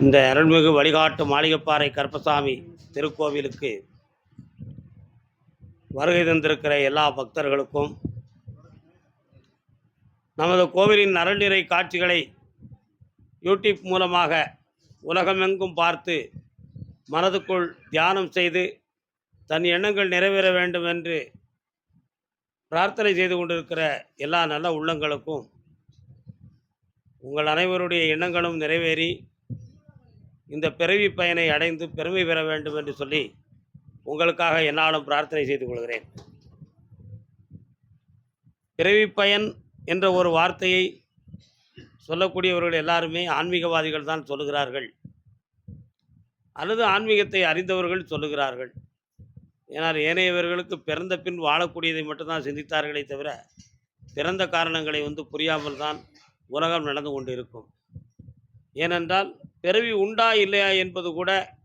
இந்த அருள்மிகு வழிகாட்டு மாளிகைப்பாறை கருப்பசாமி திருக்கோவிலுக்கு வருகை தந்திருக்கிற எல்லா பக்தர்களுக்கும் நமது கோவிலின் அருள்நிறை காட்சிகளை யூடியூப் மூலமாக உலகமெங்கும் பார்த்து மனதுக்குள் தியானம் செய்து தன் எண்ணங்கள் நிறைவேற வேண்டும் என்று பிரார்த்தனை செய்து கொண்டிருக்கிற எல்லா நல்ல உள்ளங்களுக்கும் உங்கள் அனைவருடைய எண்ணங்களும் நிறைவேறி இந்த பிறவி பயனை அடைந்து பெருமை பெற வேண்டும் என்று சொல்லி உங்களுக்காக என்னாலும் பிரார்த்தனை செய்து கொள்கிறேன். பிறவி பயன் என்ற ஒரு வார்த்தையை சொல்லக்கூடியவர்கள் எல்லாருமே ஆன்மீகவாதிகள் தான் சொல்லுகிறார்கள். அல்லது ஆன்மீகத்தை அறிந்தவர்கள் சொல்லுகிறார்கள். ஏனால் ஏனையவர்களுக்கு பிறந்த பின் வாழக்கூடியதை மட்டும்தான் சிந்தித்தார்களே தவிர பிறந்த காரணங்களை வந்து புரியாமல் தான் உலகம் நடந்து கொண்டிருக்கும். ஏனென்றால் பிறவி உண்டா இல்லையா என்பது கூட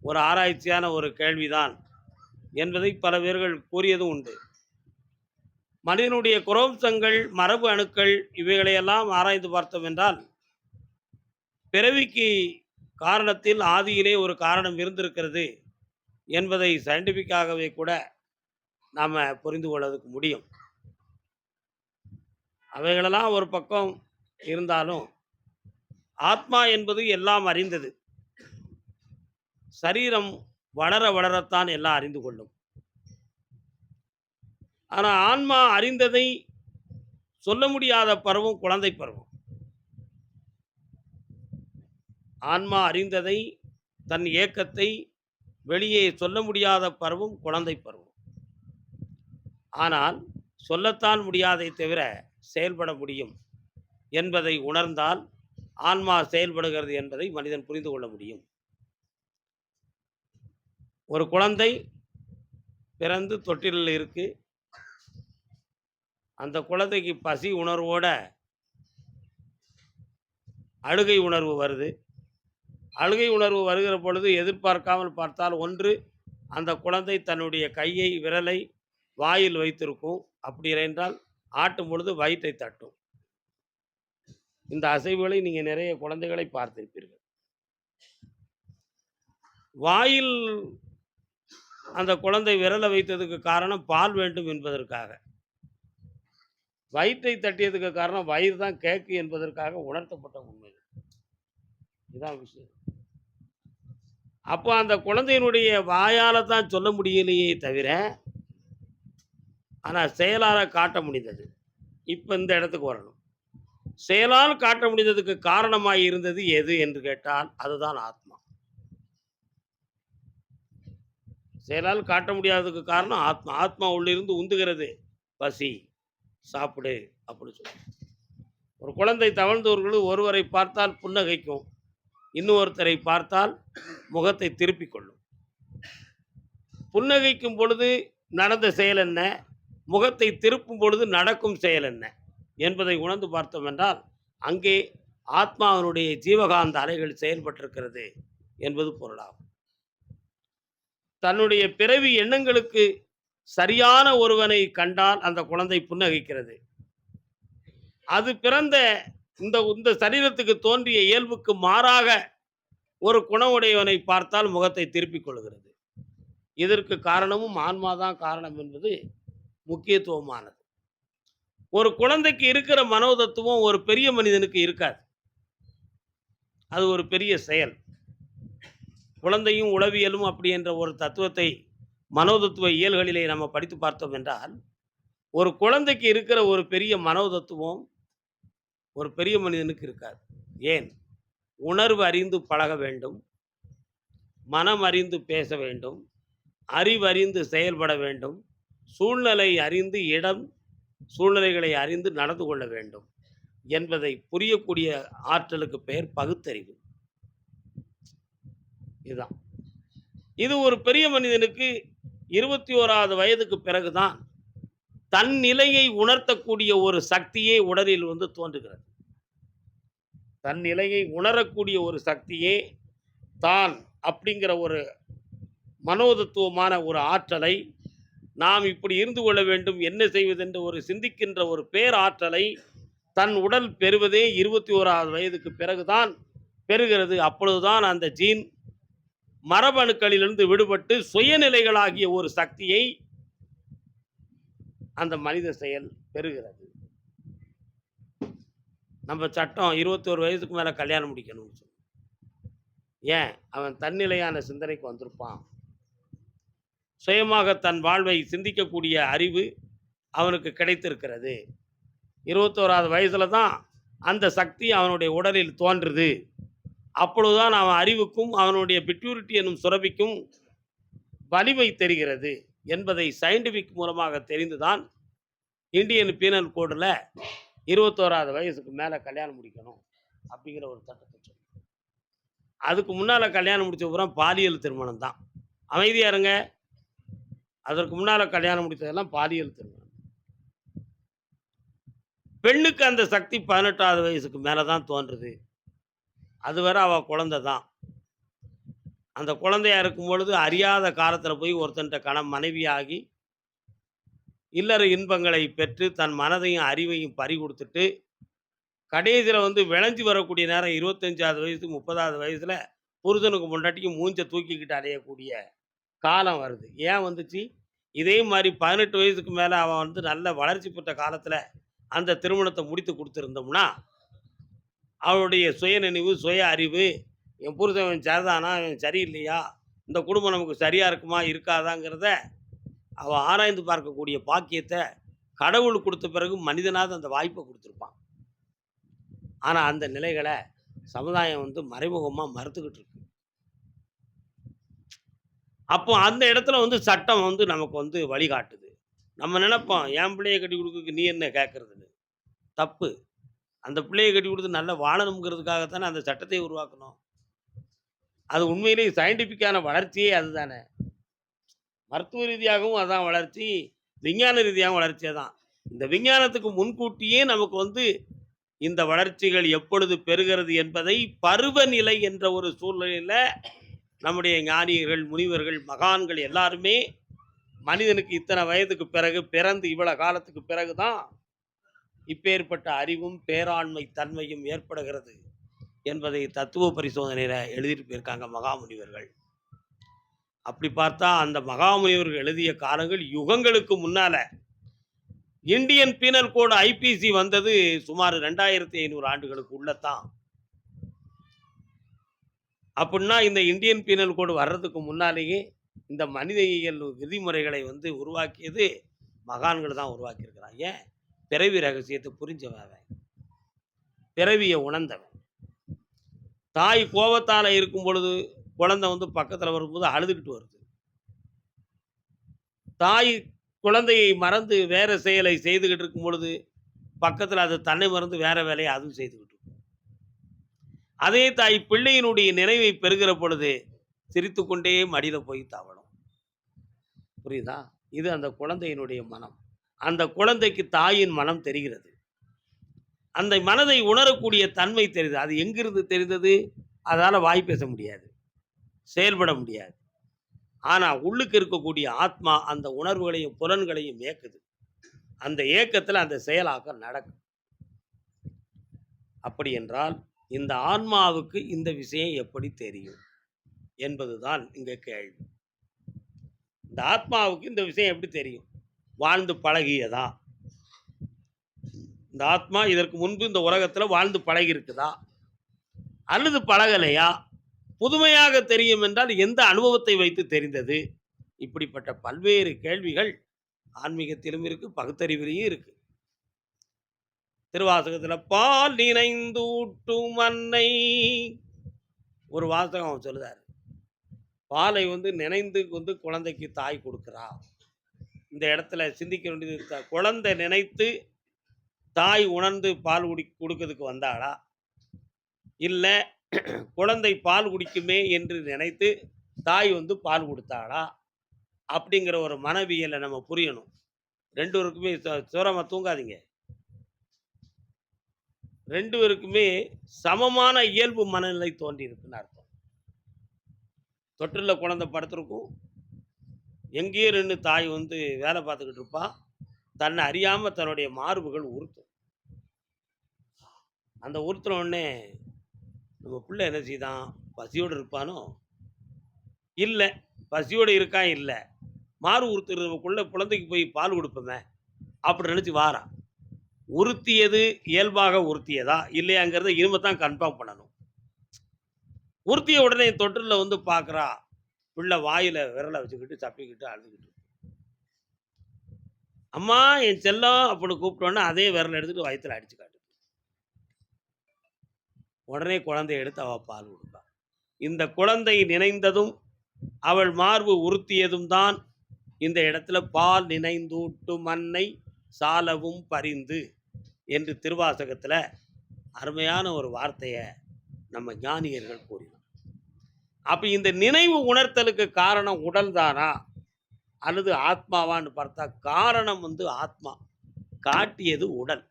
ஒரு ஆராய்ச்சியான ஒரு கேள்விதான் என்பதை பல பேர்கள் கூறியதும் உண்டு. மனிதனுடைய குரோம்சங்கள் மரபு அணுக்கள் இவைகளையெல்லாம் ஆராய்ந்து பார்த்தோம் என்றால் பிறவிக்கு காரணத்தில் ஆதியிலே ஒரு காரணம் இருந்திருக்கிறது என்பதை சயின்டிஃபிக்காகவே கூட நாம் புரிந்து கொள்வதற்கு முடியும். அவைகளெல்லாம் ஒரு பக்கம் இருந்தாலும் ஆத்மா என்பது எல்லாம் அறிந்தது. சரீரம் வளர வளரத்தான் எல்லாம் அறிந்து கொள்ளும். ஆனால் ஆன்மா அறிந்ததை சொல்ல முடியாத பருவம் குழந்தை பருவம். ஆன்மா அறிந்ததை தன் ஏக்கத்தை வெளியே சொல்ல முடியாத பருவம் குழந்தை பருவம். ஆனால் சொல்லத்தான் முடியாதை தவிர செயல்பட முடியும் என்பதை உணர்ந்தால் ஆன்மா செயல்படுகிறது என்பதை மனிதன் புரிந்து கொள்ள முடியும். ஒரு குழந்தை பிறந்து தொட்டிலில் இருக்கு. அந்த குழந்தைக்கு பசி உணர்வோட அழுகை உணர்வு வருது. அழுகை உணர்வு வருகிற பொழுது எதிர்பார்க்காமல் பார்த்தால் ஒன்று அந்த குழந்தை தன்னுடைய கையை விரலை வாயில் வைத்திருக்கும். அப்படி என்றால் ஆட்டும் பொழுது வயிற்றை தட்டும். இந்த அசைவுகளை நீங்கள் நிறைய குழந்தைகளை பார்த்திருப்பீர்கள். வாயில் அந்த குழந்தை விரலை வைத்ததுக்கு காரணம் பால் வேண்டும் என்பதற்காக. வயிற்றை தட்டியதுக்கு காரணம் வயிறு தான் கேக்கு என்பதற்காக உணர்த்தப்பட்ட உண்மை. இதுதான் விஷயம். அப்போ அந்த குழந்தையினுடைய வாயால் தான் சொல்ல முடியலையே தவிர ஆனால் செயலால் காட்ட முடிந்தது. இப்போ இந்த இடத்துக்கு வரணும். செயலால் காட்ட முடிந்ததுக்கு காரணமாய் இருந்தது எது என்று கேட்டால் அதுதான் ஆத்மா. செயலால் காட்ட முடியாததுக்கு காரணம் ஆத்மா. ஆத்மா உள்ளிருந்து உந்துகிறது. பசி சாப்பிடு அப்படின்னு சொல்லி. ஒரு குழந்தை தவழ்ந்தவர்கள் ஒருவரை பார்த்தால் புன்னகைக்கும் இன்னொருத்தரை பார்த்தால் முகத்தை திருப்பிக் கொள்ளும். புன்னகைக்கும் பொழுது நடந்த செயல் என்ன? முகத்தை திருப்பும் பொழுது நடக்கும் செயல் என்ன? என்பதை உணர்ந்து பார்த்தோம் என்றால் அங்கே ஆத்மாவினுடைய ஜீவகாந்த அலைகள் செயல்பட்டிருக்கிறது என்பது பொருளாகும். தன்னுடைய பிறவி எண்ணங்களுக்கு சரியான ஒருவனை கண்டால் அந்த குழந்தை புன்னகைக்கிறது. அது பிறந்த இந்த இந்த சரீரத்துக்கு தோன்றிய இயல்புக்கு மாறாக ஒரு குணமுடையவனை பார்த்தால் முகத்தை திருப்பிக் கொள்கிறது. இதற்கு காரணமும் ஆன்மாதான் காரணம் என்பது முக்கியத்துவமானது. ஒரு குழந்தைக்கு இருக்கிற மனோதத்துவம் ஒரு பெரிய மனிதனுக்கு இருக்காது. அது ஒரு பெரிய செயல். குழந்தையும் உளவியலும் அப்படி என்ற ஒரு தத்துவத்தை மனோதத்துவ இயல்களிலே நம்ம படித்து பார்த்தோம் என்றால் ஒரு குழந்தைக்கு இருக்கிற ஒரு பெரிய மனோதத்துவம் ஒரு பெரிய மனிதனுக்கு இருக்காது. ஏன்? உணர்வு அறிந்து பழக வேண்டும். மனம் அறிந்து பேச வேண்டும். அறிவறிந்து செயல்பட வேண்டும். சூழ்நிலை அறிந்து இடம் சூழ்நிலைகளை அறிந்து நடந்து கொள்ள வேண்டும் என்பதை புரியக்கூடிய ஆற்றலுக்கு பெயர் பகுத்தறிவு. இதுதான். இது ஒரு பெரிய மனிதனுக்கு இருபத்தி ஓராவது வயதுக்கு பிறகுதான் தன் நிலையை உணர்த்தக்கூடிய ஒரு சக்தியே உடலில் வந்து தோன்றுகிறது. தன் நிலையை உணரக்கூடிய ஒரு சக்தியே தான் அப்படிங்கிற ஒரு மனோதத்துவமான ஒரு ஆற்றலை நாம் இப்படி இருந்து கொள்ள வேண்டும் என்ன செய்வதென்று ஒரு சிந்திக்கின்ற ஒரு பேராற்றலை தன் உடல் பெறுவதே இருபத்தி ஓராவது வயதுக்கு பிறகுதான் பெறுகிறது. அப்பொழுதுதான் அந்த ஜீன் மரபணுக்களிலிருந்து விடுபட்டு சுயநிலைகளாகிய ஒரு சக்தியை அந்த மனித செயல் பெறுகிறது. நம்ம சட்டம் இருபத்தோரு வயசுக்கு மேலே கல்யாணம் முடிக்கணும்னு சொல்லி ஏன்? அவன் தன்னிலையான சிந்தனைக்கு வந்திருப்பான். சுயமாக தன் வாழ்வை சிந்திக்கக்கூடிய அறிவு அவனுக்கு கிடைத்திருக்கிறது. இருபத்தோராவது வயசுல தான் அந்த சக்தி அவனுடைய உடலில் தோன்றுது. அப்பொழுதுதான் அவன் அறிவுக்கும் அவனுடைய பிட்யூரிட்டி என்னும் சுரபிக்கும் வலிமை தெரிகிறது என்பதை சயின்டிஃபிக் மூலமாக தெரிந்துதான் இந்தியன் பீனல் கோடில் இருபத்தோராவது வயசுக்கு மேலே கல்யாணம் முடிக்கணும் அப்படிங்கிற ஒரு சட்டத்தை சொல்லி அதுக்கு முன்னால் கல்யாணம் முடிச்ச அப்புறம் பாலியல் திருமணம் தான் அமைதியா இருங்க. அதற்கு முன்னால் கல்யாணம் முடித்ததெல்லாம் பாலியல் திருமணம். பெண்ணுக்கு அந்த சக்தி பதினெட்டாவது வயசுக்கு மேலே தான் தோன்றுது. அதுவரை அவள் குழந்தை தான். அந்த குழந்தையா இருக்கும் பொழுது அறியாத காலத்தில் போய் ஒருத்தன்ட்ட கணம் மனைவியாகி இல்லற இன்பங்களை பெற்று தன் மனதையும் அறிவையும் பறி கொடுத்துட்டு கடைசியில் வந்து விளைஞ்சி வரக்கூடிய நேரம் இருபத்தஞ்சாவது வயசு முப்பதாவது வயசில் புருஷனுக்கு முன்னாட்டிக்கு மூஞ்ச தூக்கிக்கிட்டு அடையக்கூடிய காலம் வருது. ஏன் வந்துச்சு? இதே மாதிரி பதினெட்டு வயசுக்கு மேலே அவன் வந்து நல்ல வளர்ச்சி பெற்ற காலத்தில் அந்த திருமணத்தை முடித்து கொடுத்துருந்தோம்னா அவளுடைய சுயநினைவு சுய அறிவு என் புருஷன் இவன் சரிதானா இவன் சரியில்லையா இந்த குடும்பம் நமக்கு சரியாக இருக்குமா இருக்காதாங்கிறத அவள் ஆராய்ந்து பார்க்கக்கூடிய பாக்கியத்தை கடவுள் கொடுத்த பிறகு மனிதனாக அந்த வாய்ப்பை கொடுத்துருப்பான். ஆனால் அந்த நிலைகளை சமுதாயம் வந்து மறைமுகமாக மறுத்துக்கிட்டு இருக்கு. அப்போ அந்த இடத்துல வந்து சட்டம் வந்து நமக்கு வந்து வழிகாட்டுது. நம்ம நினைப்போம் என் பிள்ளைய கட்டி கொடுக்க நீ என்ன கேட்கறதுன்னு? தப்பு. அந்த பிள்ளையை கட்டி கொடுத்து நல்ல வாழணுங்கிறதுக்காகத்தானே அந்த சட்டத்தை உருவாக்கணும். அது உண்மையிலேயே சயின்டிஃபிக்கான வளர்ச்சியே அதுதானே. மருத்துவ ரீதியாகவும் அதான் வளர்ச்சி விஞ்ஞான ரீதியாகவும் வளர்ச்சியே தான். இந்த விஞ்ஞானத்துக்கு முன்கூட்டியே நமக்கு வந்து இந்த வளர்ச்சிகள் எப்பொழுது பெறுகிறது என்பதை பருவநிலை என்ற ஒரு சூழ்நிலையில் நம்முடைய ஞானியர்கள் முனிவர்கள் மகான்கள் எல்லாருமே மனிதனுக்கு இத்தனை வயதுக்கு பிறகு பிறந்து இவ்வளவு காலத்துக்கு பிறகு தான் இப்பேற்பட்ட அறிவும் பேராண்மை தன்மையும் ஏற்படுகிறது என்பதை தத்துவ பரிசோதனையில் எழுதிட்டு போயிருக்காங்க மகாமுனிவர்கள். அப்படி பார்த்தா அந்த மகாமுனிவர்கள் எழுதிய காலங்கள் யுகங்களுக்கு முன்னால. இந்தியன் பீனல் கோடு ஐபிசி வந்தது சுமார் ரெண்டாயிரத்தி ஐநூறு ஆண்டுகளுக்கு உள்ளத்தான். அப்படின்னா இந்த இந்தியன் பீனல் கோடு வர்றதுக்கு முன்னாலேயே இந்த மனித இயல் விதிமுறைகளை வந்து உருவாக்கியது மகான்கள் தான் உருவாக்கியிருக்கிறான் ஏன்? பிறவி ரகசியத்தை புரிஞ்சவன் அவன். பிறவியை உணர்ந்தவன். தாய் கோபத்தால் இருக்கும் பொழுது குழந்தை வந்து பக்கத்தில் வரும்போது அழுதுகிட்டு வருது. தாய் குழந்தையை மறந்து வேற செயலை செய்துகிட்டு இருக்கும் பொழுது பக்கத்தில் அது தன்னை மறந்து வேற வேலையை அதுவும் செய்துகிட்டு அதே தாய் பிள்ளையினுடைய நினைவை பெறுகிற பொழுது சிரித்துக்கொண்டே மடியில் போய் தவழும் புரியுதா? இது அந்த குழந்தையினுடைய மனம். அந்த குழந்தைக்கு தாயின் மனம் தெரிகிறது. அந்த மனதை உணரக்கூடிய தன்மை தெரியுது அது எங்கிருந்து தெரிந்தது? அதால் வாய் பேச முடியாது. செயல்பட முடியாது. ஆனால் உள்ளுக்கு இருக்கக்கூடிய ஆத்மா அந்த உணர்வுகளையும் புலன்களையும் ஏக்குது. அந்த ஏக்கத்தில் அந்த செயலாக்கம் நடக்கும். அப்படி என்றால் இந்த ஆன்மாவுக்கு இந்த விஷயம் எப்படி தெரியும்? என்பதுதான் இங்கே கேள்வி. இந்த ஆத்மாவுக்கு இந்த விஷயம் எப்படி தெரியும்? வாழ்ந்து பழகியதா? இந்த ஆத்மா இதற்கு முன்பு இந்த உலகத்தில் வாழ்ந்து பழகியிருக்குதா? அல்லது பழகலையா? புதுமையாக தெரியும் என்றால் எந்த அனுபவத்தை வைத்து தெரிந்தது? இப்படிப்பட்ட பல்வேறு கேள்விகள் ஆன்மீகத்திலும் இருக்குது பகுத்தறிவிலையும் இருக்குது திருவாசகத்தில் பால் நினைந்தூட்டும் அன்னை. ஒரு வாசகம் அவன் சொல்லுதாரு பாலை வந்து நினைந்து வந்து குழந்தைக்கு தாய் கொடுக்குறா. இந்த இடத்துல சிந்திக்க வேண்டியது குழந்தை நினைத்து தாய் உணர்ந்து பால் குடி கொடுக்கறதுக்கு வந்தாளா? இல்லை குழந்தை பால் குடிக்குமே என்று நினைத்து தாய் வந்து பால் கொடுத்தாளா? அப்படிங்கிற ஒரு மனவியலை நம்ம புரியணும். ரெண்டு பேருக்குமே சுரமாக தூங்காதீங்க. ரெண்டு பேருக்குமே சமமான இயல்பு மனநிலை தோன்றி இருக்குன்னு அர்த்தம். தொற்றில் குழந்தை படுத்திருக்கும். எங்கேயோ ரெண்டு தாய் வந்து வேலை பார்த்துக்கிட்டு இருப்பா. தன்னை அறியாமல் தன்னுடைய மார்புகள் உறுத்தும். அந்த உறுத்துன உடனே நம்ம பிள்ளை என்ன செய்தான் பசியோடு இருப்பானோ? இல்லை. பசியோடு இருக்கான் இல்லை. மாறு உறுத்துறதுக்குள்ள குழந்தைக்கு போய் பால் கொடுப்போமே? அப்படி நினச்சி வாரான் உறுத்தியது இயல்பாக உறுத்தியதா? இல்லையாங்கிறத இனிமே தான் கன்ஃபார்ம் பண்ணணும். உறுத்திய உடனே தொட்டிலில் வந்து பார்க்குறா பிள்ளை வாயில் விரலை வச்சுக்கிட்டு சப்பிக்கிட்டு அழுதுகிட்டு அம்மா என் செல்லம் அப்படின்னு கூப்பிட்டோன்னே அதே விரலை எடுத்துட்டு வயத்தில் அடிச்சு காட்டு உடனே குழந்தைய எடுத்து அவள் பால் கொடுப்பா. இந்த குழந்தை நினைந்ததும் அவள் மார்பு உறுத்தியதும் தான் இந்த இடத்துல பால் நினைந்தூட்டு மண்ணை சாலவும் பரிந்து. என்று திருவாசகத்தில் அருமையான ஒரு வார்த்தையை நம்ம ஞானியர்கள் கூறினோம் அப்போ இந்த நினைவு உணர்த்தலுக்கு காரணம் உடல் தானா அல்லது ஆத்மாவான்னு பார்த்தா காரணம் வந்து ஆத்மா காட்டியது உடல்.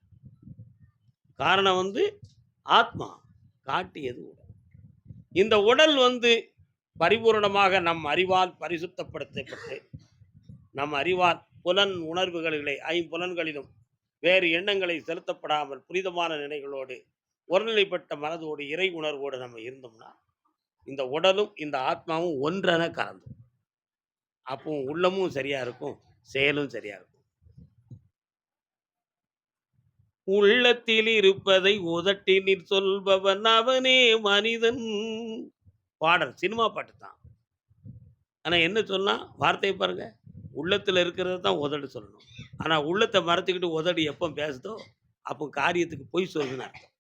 காரணம் வந்து ஆத்மா காட்டியது உடல். இந்த உடல் வந்து பரிபூரணமாக நம் அறிவால் பரிசுத்தப்படுத்தப்பட்டு நம் அறிவால் புலன் உணர்வுகளிலே ஐம்புலன்களிலும் வேறு எண்ணங்களை செலுத்தப்படாமல் புனிதமான நிலைகளோடு ஒருநிலைப்பட்ட மனதோடு இறை உணர்வோடு நம்ம இருந்தோம்னா இந்த உடலும் இந்த ஆத்மாவும் ஒன்றென கலந்தும் அப்போ உள்ளமும் சரியா இருக்கும் செயலும் சரியா இருக்கும். உள்ளத்தில் இருப்பதை உதட்டினில் சொல்பவன் அவனே மனிதன். பாடல் சினிமா பாட்டு தான். ஆனா என்ன சொன்னா வார்த்தையை பாருங்க. உள்ளத்தில் இருக்கிறது தான் உதடு சொல்லணும். ஆனால் உள்ளத்தை மறைச்சிக்கிட்டு உதடு எப்போ பேசுதோ அப்போ காரியத்துக்கு பொய் சொல்லுதுன்னு அர்த்தம்.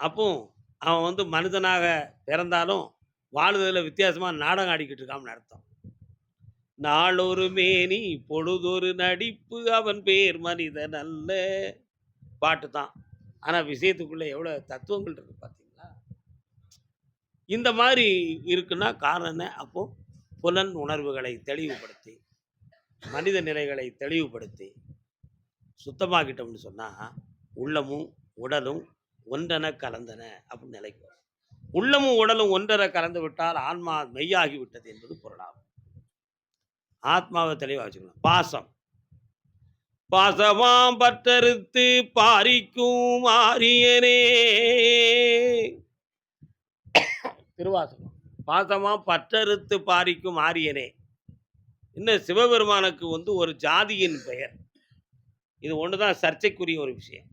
அப்போ அவன் வந்து மனிதனாக பிறந்தாலும் வாழ்வதில் வித்தியாசமாக நாடகம் ஆடிக்கிட்டு இருக்கான்னு அர்த்தம். நாளொரு மேனி பொழுதொரு நடிப்பு அவன் பேர் மனிதன் அல்ல. பாட்டு தான். ஆனால் விஷயத்துக்குள்ளே எவ்வளோ தத்துவங்கள் இருக்கு பார்த்தீங்களா இந்த மாதிரி இருக்குன்னா காரணம் அப்போது புலன் உணர்வுகளை தெளிவுபடுத்தி மனித நிலைகளை தெளிவுபடுத்தி சுத்தமாக்கிட்டோம்னு சொன்னால் உள்ளமும் உடலும் ஒன்றென கலந்தன அப்படின்னு நிலைக்கு வரும். உள்ளமும் உடலும் ஒன்றென கலந்து விட்டால் ஆன்மா மெய்யாகிவிட்டது என்பது பொருளாகும். ஆத்மாவை தெளிவாக வச்சுக்கணும். பாசம். பாசமாம் பற்றறுத்து பாரிக்கும் ஆரியனே. திருவாசகம். பாசமாம் பற்றறுத்து பாரிக்கும் ஆரியனே. இன்னும் சிவபெருமானுக்கு வந்து ஒரு ஜாதியின் பெயர். இது ஒண்ணுதான் சர்ச்சைக்குரிய ஒரு விஷயம்.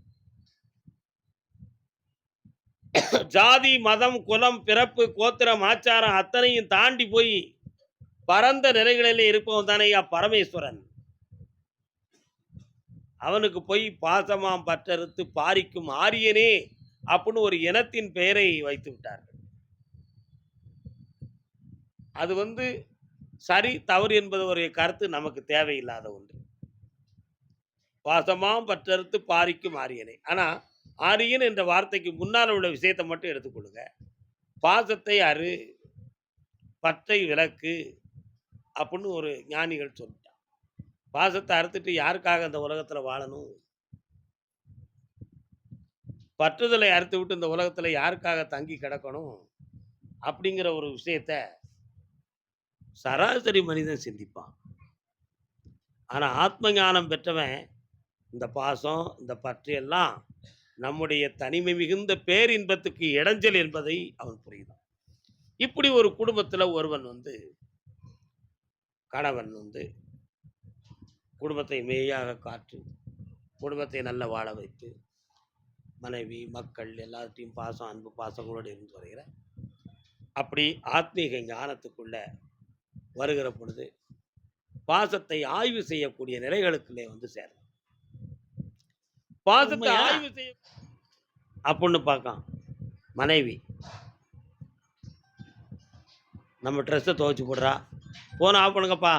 ஜாதி மதம் குலம் பிறப்பு கோத்திரம் ஆச்சாரம் அத்தனையும் தாண்டி போய் பரந்த நிலைகளிலே இருப்பவன் தானேயா பரமேஸ்வரன். அவனுக்கு போய் பாசமாம் பற்றறுத்து பாரிக்கும் ஆரியனே அப்படின்னு ஒரு இனத்தின் பெயரை வைத்து விட்டார்கள். அது வந்து சரி தவறு என்பது ஒரு கருத்து நமக்கு தேவையில்லாத ஒன்று. வாசமாம் பற்றறுத்து பாரிக்கும் ஆரியனை ஆனால் ஆரியன் என்ற வார்த்தைக்கு முன்னால் உள்ள விஷயத்தை மட்டும் எடுத்துக்கொள்ளுங்க. பாசத்தை அறு பற்றை விளக்கு அப்படின்னு ஒரு ஞானிகள் சொல்லிட்டான் பாசத்தை அறுத்துட்டு யாருக்காக இந்த உலகத்தில் வாழணும்? பற்றுதலை அறுத்து விட்டு இந்த உலகத்தில் யாருக்காக தங்கி கிடக்கணும்? அப்படிங்கிற ஒரு விஷயத்த சராசரி மனிதன் சிந்திப்பான். ஆனால் ஆத்ம ஞானம் பெற்றவன் இந்த பாசம் இந்த பற்று எல்லாம் நம்முடைய தனிமை மிகுந்த பேரின்பத்துக்கு இடைஞ்சல் என்பதை அவன் புரியுதான் இப்படி ஒரு குடும்பத்தில் ஒருவன் வந்து கணவன் வந்து குடும்பத்தை மேயாக காற்று குடும்பத்தை நல்ல வாழ வைத்து மனைவி மக்கள் எல்லாத்தையும் பாசம் அன்பு பாசங்களோடு இருந்து வருகிற அப்படி ஆத்மீக ஞானத்துக்குள்ள வருகிற பொழுது பாசத்தை ஆய்வு செய்யக்கூடிய நிலைகளுக்குள்ளே வந்து சேரும். பாசத்தை? ஆய்வு செய்ய அப்படின்னு பார்க்கான் மனைவி. நம்ம ட்ரெஸ்ஸை துவைச்சு போடுறா. போன ஆஃப் பண்ணுங்கப்பா.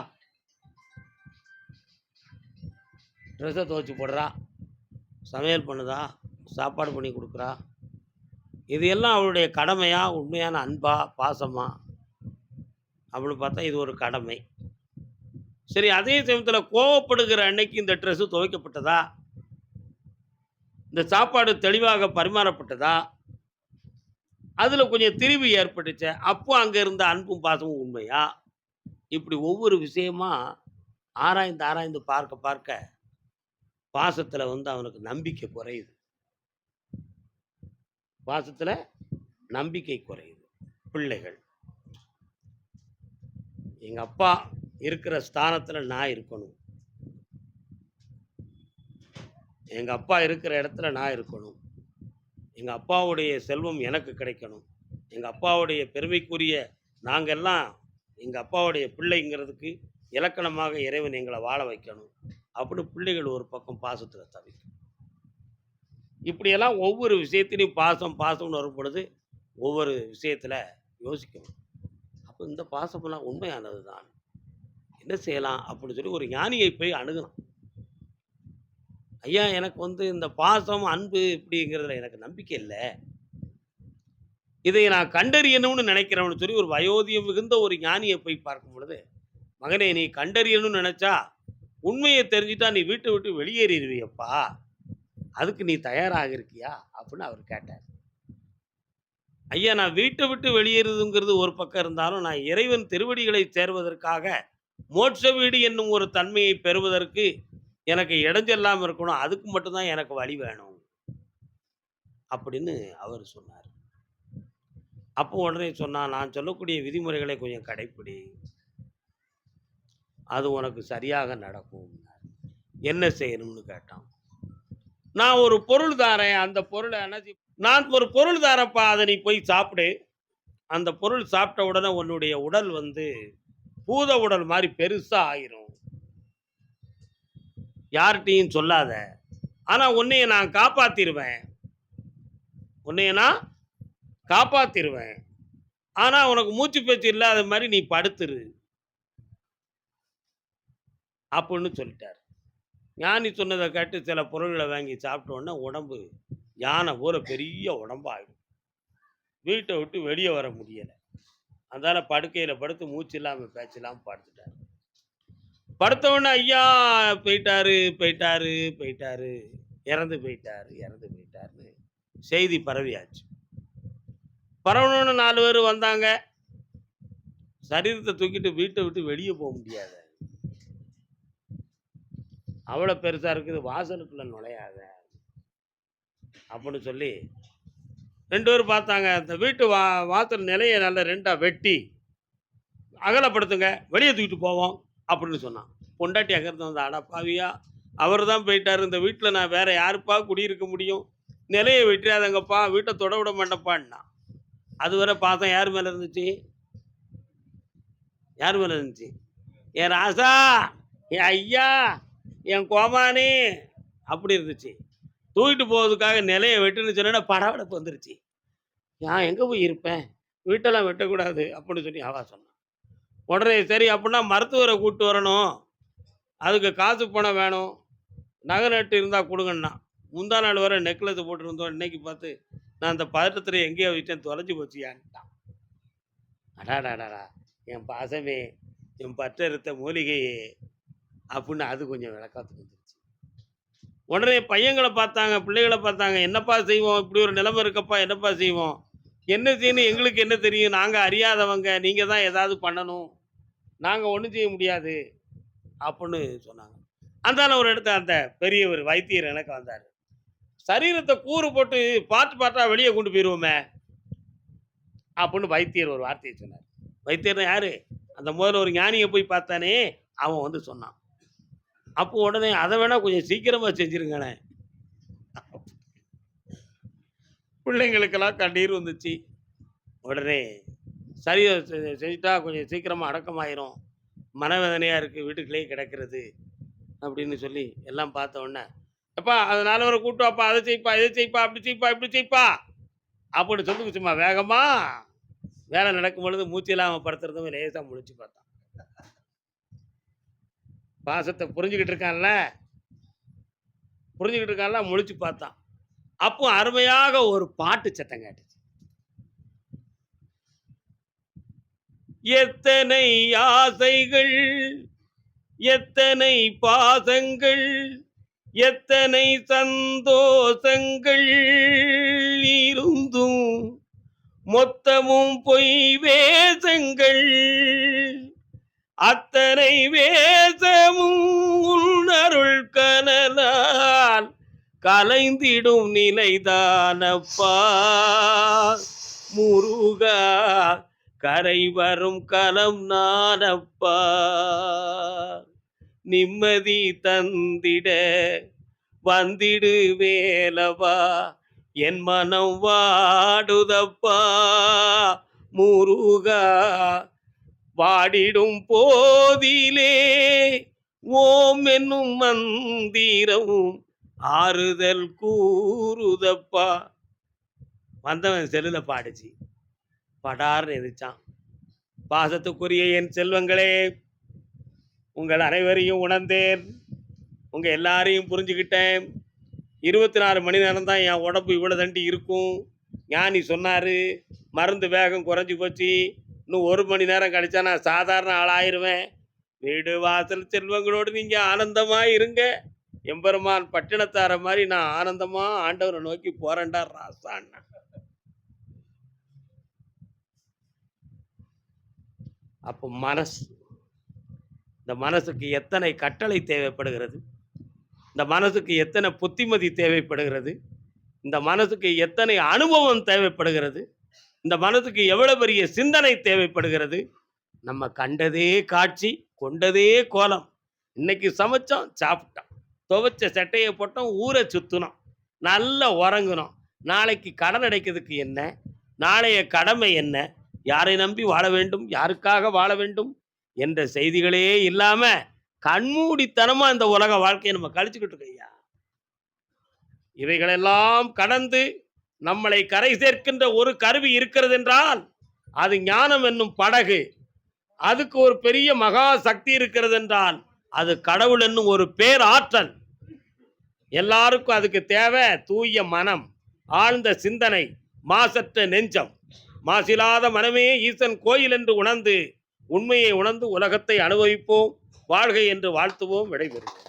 ட்ரெஸ்ஸை துவைச்சு போடுறா. சமையல் பண்ணுதா? சாப்பாடு பண்ணி கொடுக்குறா? இது எல்லாம் அவளுடைய கடமையா உண்மையான அன்பா பாசமா? அப்படின்னு பார்த்தா இது ஒரு கடமை. சரி அதே சமயத்தில் கோவப்படுகிற அன்னைக்கு இந்த ட்ரெஸ்ஸு துவைக்கப்பட்டதா? இந்த சாப்பாடு தெளிவாக பரிமாறப்பட்டதா? அதில் கொஞ்சம் திரிவு ஏற்பட்டுச்சே அப்போ அங்கே இருந்த அன்பும் பாசமும் உண்மையா? இப்படி ஒவ்வொரு விஷயமா ஆராய்ந்து ஆராய்ந்து பார்க்க பார்க்க பாசத்தில் வந்து அவனுக்கு நம்பிக்கை குறையுது. பாசத்தில் நம்பிக்கை குறையுது. பிள்ளைகள். எங்கள் அப்பா இருக்கிற ஸ்தானத்தில் நான் இருக்கணும். எங்கள் அப்பா இருக்கிற இடத்துல நான் இருக்கணும். எங்கள் அப்பாவுடைய செல்வம் எனக்கு கிடைக்கணும். எங்கள் அப்பாவுடைய பெருமைக்குரிய நாங்க எல்லாம் அப்பாவுடைய பிள்ளைங்கிறதுக்கு இலக்கணமாக இறைவன் எங்களை வாழ வைக்கணும். அப்படின்னு பிள்ளைகள் ஒரு பக்கம் பாசத்தில் தவிக்கும். இப்படியெல்லாம் ஒவ்வொரு விஷயத்திலையும் பாசம் பாசம்னு வரும் பொழுது ஒவ்வொரு விஷயத்தில் யோசிக்கணும். அப்போ இந்த பாசமெல்லாம் உண்மையானது தான் என்ன செய்யலாம் அப்படின்னு சொல்லி ஒரு ஞானியை போய் அணுகலாம். ஐயா எனக்கு வந்து இந்த பாசம் அன்பு இப்படிங்கிறதுல எனக்கு நம்பிக்கை இல்லை. இதை நான் கண்டறியணும்னு நினைக்கிறவனு சொல்லி ஒரு வயோதியம் மிகுந்த ஒரு ஞானியை போய் பார்க்கும் பொழுது மகனே நீ கண்டறியணும்னு நினச்சா உண்மையை தெரிஞ்சுட்டா நீ வீட்டை விட்டு வெளியேறிடுவியப்பா. அதுக்கு நீ தயாராக இருக்கியா? அப்படின்னு அவர் கேட்டார். ஐயா நான் வீட்டை விட்டு வெளியேறுதுங்கிறது ஒரு பக்கம் இருந்தாலும் நான் இறைவன் திருவடிகளை சேர்வதற்காக மோட்ச வீடு என்னும் ஒரு தன்மையை பெறுவதற்கு எனக்கு இடைஞ்செல்லாமல் இருக்கணும். அதுக்கு மட்டும்தான் எனக்கு வழி வேணும். அப்படின்னு அவர் சொன்னார். அப்போ உடனே சொன்னால் நான் சொல்லக்கூடிய விதிமுறைகளை கொஞ்சம் கடைப்பிடி. அது உனக்கு சரியாக நடக்கும். என்ன செய்யணும்னு கேட்டான். நான் ஒரு பொருள் தாரேன். அந்த பொருளை என்ன நான் ஒரு பொருள் தாரப்பா அதை நீ போய் சாப்பிடு. அந்த பொருள் சாப்பிட்ட உடனே உன்னுடைய உடல் வந்து பூத உடல் மாதிரி பெருசா ஆயிரும். யார்கிட்டையும் சொல்லாத. ஆனா உன்னைய நான் காப்பாத்திருவேன். உன்னைய நான் காப்பாத்திருவேன். ஆனா உனக்கு மூச்சு பேச்சு இல்லாத மாதிரி நீ படுத்துரு. அப்படின்னு சொல்லிட்டார். ஞானி சொன்னதை கேட்டு சில பொருள்களை வாங்கி சாப்பிட்ட உடனே உடம்பு யானை போல பெரிய உடம்பாயிடும். வீட்டை விட்டு வெளியே வர முடியலை. அதனால படுக்கையில் படுத்து மூச்சு இல்லாமல் பேச்சு இல்லாமல் படுத்துட்டார். படுத்தவுடனே ஐயா போயிட்டாரு போயிட்டாரு போயிட்டாரு. இறந்து போயிட்டாரு இறந்து போயிட்டாருன்னு செய்தி பரவியாச்சு. பரவணுன்னு நாலு பேர் வந்தாங்க. சரீரத்தை தூக்கிட்டு வீட்டை விட்டு வெளியே போக முடியாது. அவ்வளோ பெருசாக இருக்குது. வாசலுக்குள்ள நுழையாத. அப்படின்னு சொல்லி ரெண்டு பேரும் பார்த்தாங்க. அந்த வீட்டு வா வாத்துற நிலையை நல்லா ரெண்டாக வெட்டி அகலப்படுத்துங்க வெளியே தூக்கிட்டு போவோம் அப்படின்னு சொன்னான். பொண்டாட்டி அகர்ந்து வந்த அடப்பாவியா அவர் தான் போயிட்டார். இந்த வீட்டில் நான் வேறு யாருப்பா குடியிருக்க முடியும்? நிலையை வெட்டியாதங்கப்பா வீட்டை தொட விட மாட்டேப்பான்னா அது வரை யார் மேலே இருந்துச்சு? யார் மேலே இருந்துச்சு? என் ராசா என் ஐயா என் கோமானி அப்படி இருந்துச்சு. தூக்கிட்டு போகிறதுக்காக நிலையை வெட்டுன்னு சொன்னா படவடப்பு வந்துருச்சு. நான் எங்கே போய் இருப்பேன்? வீட்டெல்லாம் வெட்டக்கூடாது அப்படின்னு சொல்லி அவா சொன்னான் உடனே சரி அப்படின்னா மருத்துவரை கூப்பிட்டு வரணும். அதுக்கு காசு பணம் வேணும். நகை நட்டு இருந்தால் கொடுங்கண்ணா. முந்தா நாள் வரை நெக்லஸ் போட்டிருந்தோம் இன்னைக்கு பார்த்து நான் அந்த பதட்டத்தில் எங்கேயோ வச்சேன் தொலைஞ்சு போச்சியான்ட்டான். அடாடாடாடா என் பாசமே என் பற்றறுத்த மூலிகையே அப்படின்னு அது கொஞ்சம் விளக்கத்துக்கு உடனே பையங்களை பார்த்தாங்க பிள்ளைகளை பார்த்தாங்க. என்னப்பா செய்வோம்? இப்படி ஒரு நிலைமை இருக்கப்பா என்னப்பா செய்வோம்? என்ன செய்யணும்? எங்களுக்கு என்ன தெரியும்? நாங்கள் அறியாதவங்க நீங்கள் தான் ஏதாவது பண்ணணும். நாங்கள் ஒன்றும் செய்ய முடியாது. அப்படின்னு சொன்னாங்க. அந்தால ஒரு இடத்த அந்த பெரியவர் வைத்தியர் எனக்கு வந்தார். சரீரத்தை கூறு போட்டு பார்த்து பார்த்தா வெளியே கொண்டு போயிடுவோமே அப்படின்னு வைத்தியர் ஒரு வார்த்தையை சொன்னார். வைத்தியர் யாரு? அந்த முதல்ல ஒரு ஞானியை போய் பார்த்தானே அவன் வந்து சொன்னான். அப்போ உடனே அதை வேணா கொஞ்சம் சீக்கிரமா செஞ்சிருங்களே பிள்ளைங்களுக்கெல்லாம் கண்ணீர் வந்துச்சு. உடனே சரி செஞ்சுட்டா கொஞ்சம் சீக்கிரமா அடக்கமாயிரும். மனவேதனையா இருக்கு வீட்டுக்குள்ளேயே கிடக்கிறது அப்படின்னு சொல்லி எல்லாம் பார்த்த உடனே அப்பா அதனால ஒரு அப்பா அதை செய்ப்பா இதை செய்ப்பா அப்படி செய்ப்பா இப்படி செய்ப்பா அப்படின்னு சொல்லி சும்மா வேகமா. வேலை நடக்கும் பொழுது மூச்சு இல்லாமல் படுத்துறதும் லேசாக முழிச்சு பார்த்தான். பாசத்தை புரிஞ்சுக்கிட்டு இருக்கான்ல? புரிஞ்சுக்கிட்டு இருக்கான்ல முழிச்சு பார்த்தான். அப்போ அருமையாக ஒரு பாட்டு சத்தம் கேட்டுச்சு. எத்தனை ஆசைகள் எத்தனை பாசங்கள் எத்தனை சந்தோஷங்கள் இருந்தும் மொத்தமும் பொய் வேஷங்கள். அத்தனை வேதமும் உன்னருள் கனலால் கலைந்திடும் நிலைதானப்பா. முருகா கரை வரும் கலம் நானப்பா. நிம்மதி தந்திட வந்திடு வேலவா என் மனம் வாடுதப்பா. முருகா வாடிடும் போதிலே. ஓம் என்னும் மந்திரவும் ஆறுதல் கூறுதப்பா. வந்தவன் செல்லுல பாடுச்சு. படார்னு எதிர்ச்சான் பாசத்துக்குரிய என் செல்வங்களே உங்கள் அனைவரையும் உணர்ந்தேன். உங்கள் எல்லாரையும் புரிஞ்சுக்கிட்டேன் இருபத்தி நாலு மணி நேரம் தான் என் உடம்பு இவ்வளோ தண்டி இருக்கும். ஞானி சொன்னார் மருந்து வேகம் குறைஞ்சி போச்சு. இன்னும் ஒரு மணி நேரம் கழிச்சா நான் சாதாரண ஆளாயிருவேன். வீடு வாசல் செல்வங்களோடு நீங்கள் ஆனந்தமாக இருங்க. எம்பெருமான் பட்டினத்தார மாதிரி நான் ஆனந்தமாக ஆண்டவரை நோக்கி போறேன்டா ராசான்னா அப்போ மனசு இந்த மனசுக்கு எத்தனை கட்டளை தேவைப்படுகிறது? இந்த மனசுக்கு எத்தனை புத்திமதி தேவைப்படுகிறது? இந்த மனசுக்கு எத்தனை அனுபவம் தேவைப்படுகிறது? இந்த மனதுக்கு எவ்வளவு பெரிய சிந்தனை தேவைப்படுகிறது? நம்ம கண்டதே காட்சி கொண்டதே கோலம். இன்னைக்கு சமைச்சோம் சாப்பிட்டோம். துவைச்ச சட்டையை போட்டோம் ஊரை சுத்தினோம். நல்லா உறங்குனோம். நாளைக்கு கடன் அடைக்கிறதுக்கு என்ன? நாளைய கடமை என்ன? யாரை நம்பி வாழ வேண்டும்? யாருக்காக வாழ வேண்டும்? என்ற செய்திகளே இல்லாம கண்மூடித்தனமா இந்த உலக வாழ்க்கையை நம்ம கழிச்சுக்கிட்டு இருக்கோம் ஐயா. இவைகளெல்லாம் கடந்து நம்மளை கரை சேர்க்கின்ற ஒரு கருவி இருக்கிறது என்றால் அது ஞானம் என்னும் படகு. அதுக்கு ஒரு பெரிய மகா சக்தி இருக்கிறது என்றால் அது கடவுள் என்னும் ஒரு பேராற்றல். எல்லாருக்கும் அதுக்கு தேவை தூய மனம் ஆழ்ந்த சிந்தனை மாசற்ற நெஞ்சம். மாசில்லாத மனமே ஈசன் கோயில் என்று உணர்ந்து உண்மையை உணர்ந்து உலகத்தை அனுபவிப்போம் வாழ்கை என்று வாழ்த்துவோம் விடைபெறுவோம்.